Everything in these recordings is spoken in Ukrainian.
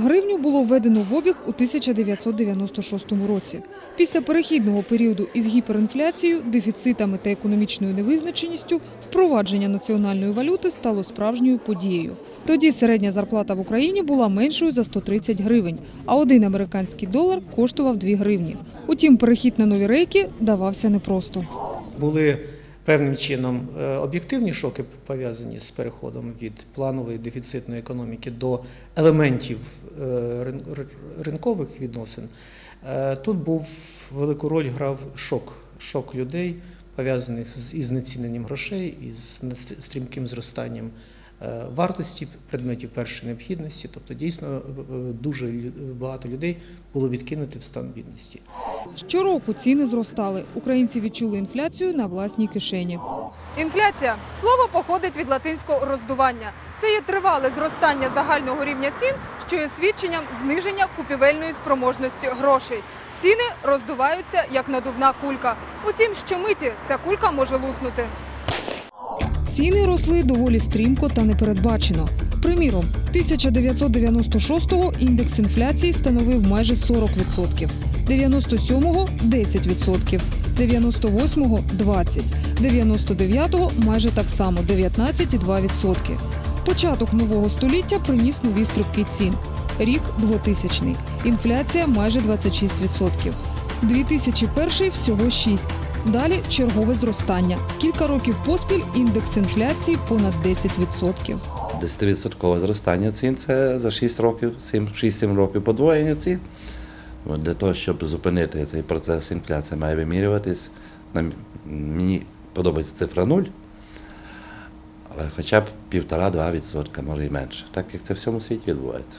Гривню було введено в обіг у 1996 році. Після перехідного періоду із гіперінфляцією, дефіцитами та економічною невизначеністю впровадження національної валюти стало справжньою подією. Тоді середня зарплата в Україні була меншою за 130 гривень, а один американський долар коштував 2 гривні. Утім, перехід на нові рейки давався непросто. Були певним чином е, об'єктивні шоки пов'язані з переходом від планової дефіцитної економіки до елементів е, рин- ри- ринкових відносин. Е, Тут був велику роль грав шок, шок людей, пов'язаних з із знеціненням грошей, із стрімким зростанням вартості предметів першої необхідності. Тобто, дійсно, е, е, дуже багато людей було відкинуті в стан бідності. Щороку ціни зростали. Українці відчули інфляцію на власній кишені. Інфляція слово походить від латинського роздування. Це є тривале зростання загального рівня цін, що є свідченням зниження купівельної спроможності грошей. Ціни роздуваються як надувна кулька. Утім, щомиті ця кулька може луснути. Ціни росли доволі стрімко та непередбачено. Приміром, 1996-го індекс інфляції становив майже 40%, 97-го – 10%, 98-го – 20%, 99-го – майже так само – 19,2%. Початок нового століття приніс нові стрибки цін. Рік 2000 Інфляція майже 26%. 2001-й – всього 6%. Далі чергове зростання. Кілька років поспіль індекс інфляції понад 10%. 10% зростання цін це за 6 років, 7 6-7 років подвоєння цін. Для того, щоб зупинити цей процес інфляції, має вимірюватись. Мені подобається цифра 0, але хоча б 1,5-2%, може і менше, так як це в всьому світі відбувається.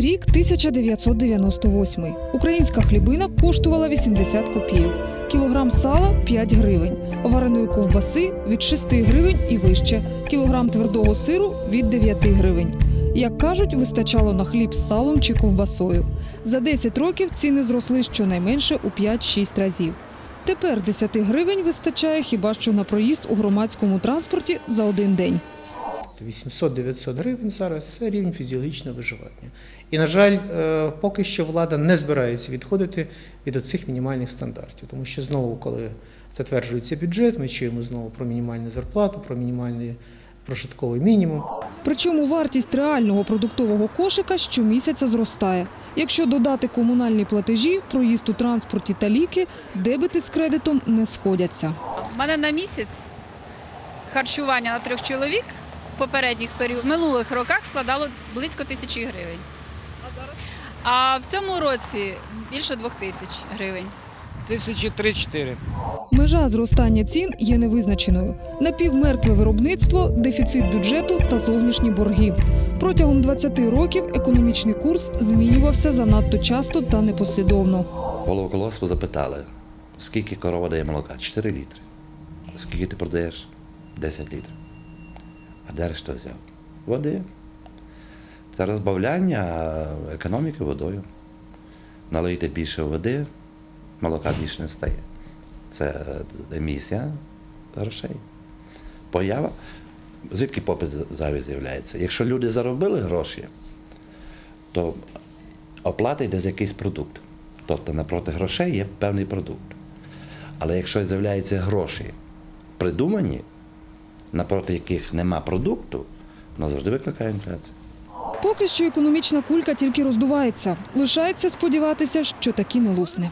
Рік 1998. Українська хлібина коштувала 80 копійок. Кілограм сала 5 гривень. Вареної ковбаси від 6 гривень і вище. Кілограм твердого сиру від 9 гривень. Як кажуть, вистачало на хліб з салом чи ковбасою. За 10 років ціни зросли щонайменше у 5-6 разів. Тепер 10 гривень вистачає хіба що на проїзд у громадському транспорті за один день. 800-900 гривень зараз це рівень фізіологічного виживання. І, на жаль, е, поки що влада не збирається відходити від оцих мінімальних стандартів, тому що знову, коли затверджується бюджет, ми чуємо знову про мінімальну зарплату, про мінімальний прожитковий мінімум. Причому вартість реального продуктового кошика щомісяця зростає. Якщо додати комунальні платежі, проїзд у транспорті та ліки, дебити з кредитом не сходяться. У мене на місяць харчування на трьох чоловік попередніх період, минулих роках складало близько тисячі гривень. А зараз? А в цьому році більше двох тисяч гривень. Тисячі три-чотири. Межа зростання цін є невизначеною. Напівмертве виробництво, дефіцит бюджету та зовнішні борги. Протягом 20 років економічний курс змінювався занадто часто та непослідовно. Голову колгоспу запитали, скільки корова дає молока? 4 літри. Скільки ти продаєш? 10 літрів. А де решта взяв? Води. Це розбавляння економіки водою. Налийте більше води, молока більше не стає. Це емісія грошей. Поява. Звідки попит зайвий з'являється? Якщо люди заробили гроші, то оплата йде за якийсь продукт. Тобто напроти грошей є певний продукт. Але якщо з'являються гроші придумані, напроти яких нема продукту, вона завжди викликає інфляцію. Поки що економічна кулька тільки роздувається. Лишається сподіватися, що таки не лусне.